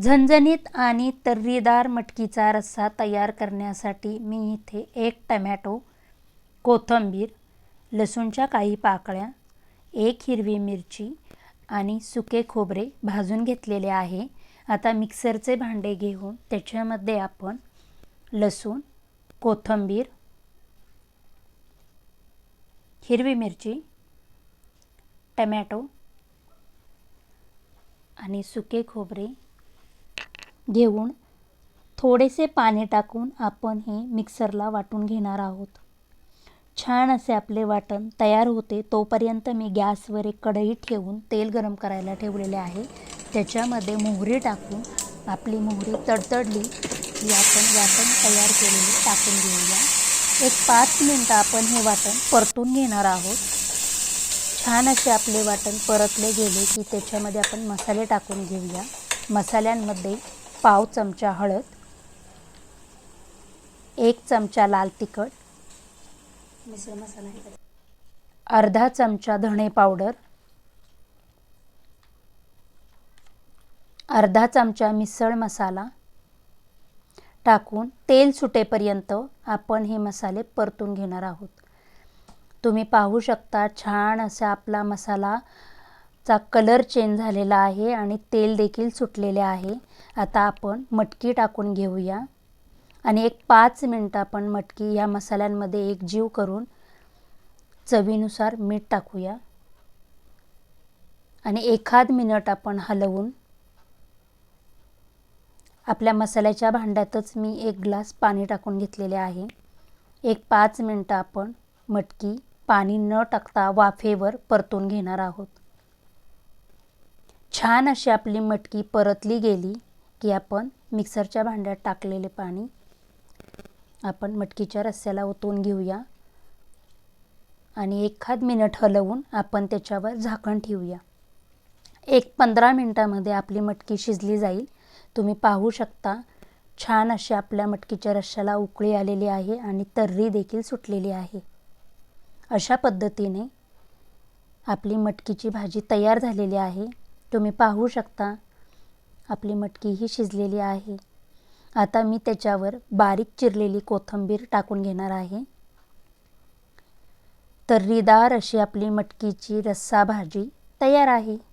झणझणीत आणि तर्रीदार मटकीचा रस्सा तयार करण्यासाठी मी इथे एक टमॅटो कोथिंबीर लसूणच्या काही पाकळ्या एक हिरवी मिरची आणि सुके खोबरे भाजून घेतलेले आहे. आता मिक्सरचे भांडे घेऊन त्याच्यामध्ये आपण लसूण कोथिंबीर हिरवी मिरची टमॅटो आणि सुके खोबरे घेऊन थोडेसे पाणी टाकून आपण हे मिक्सरला वाटून घेणार आहोत. छान असे आपले वाटण तयार होते. तोपर्यंत मी गॅसवर एक कढई ठेवून तेल गरम करायला ठेवलेले आहे. त्याच्यामध्ये मोहरी टाकून आपली मोहरी तडतडली की आपण वाटण तयार केलेले टाकून घेऊया. एक पाच मिनटं आपण हे वाटण परतून घेणार आहोत. छान असे आपले वाटण परतले गेले की त्याच्यामध्ये आपण मसाले टाकून घेऊया. मसाल्यांमध्ये पाव चमचा हळद एक चमचा लाल तिखट मिसळ मसाला? अर्धा चमचा धणे पावडर अर्धा चमचा मिसळ मसाला टाकून तेल सुटेपर्यंत आपण हे मसाले परतून घेणार आहोत तुम्ही पाहू शकता छान असा आपला मसाला चा कलर चेंज झालेला आहे आणि तेल देखील सुटलेले आहे. आता आपण मटकी टाकून घेऊया. आणि एक पाच मिनटं आपण मटकी या मसाल्यांमध्ये एक जीव करून चवीनुसार मीठ टाकूया. आणि एखाद मिनट आपण हलवून आपल्या मसाल्याच्या भांड्यातच मी एक ग्लास पाणी टाकून घेतलेले आहे. एक पाच मिनटं आपण मटकी पाणी न टाकता वाफेवर परतून घेणार आहोत. छान अशी आपली मटकी परतली गेली की आपण मिक्सरच्या भांड्यात टाकलेले पाणी आपण मटकीच्या रस्स्याला ओतून घेऊया. आणि एखाद मिनिट हलवून आपण त्याच्यावर झाकण ठेवूया. एक पंधरा मिनटामध्ये आपली मटकी शिजली जाईल. तुम्ही पाहू शकता छान अशी आपल्या मटकीच्या रश्श्याला उकळी आलेली आहे आणि तर्री देखील सुटलेली आहे. अशा पद्धतीने आपली मटकीची भाजी तयार झालेली आहे. तुम्ही पाहू शकता. आपली मटकी ही शिजलेली आहे. आता मी त्याच्यावर बारीक चिरलेली कोथिंबीर टाकून घेणार आहे. तर्रीदार अशी आपली मटकीची रस्सा भाजी तयार आहे.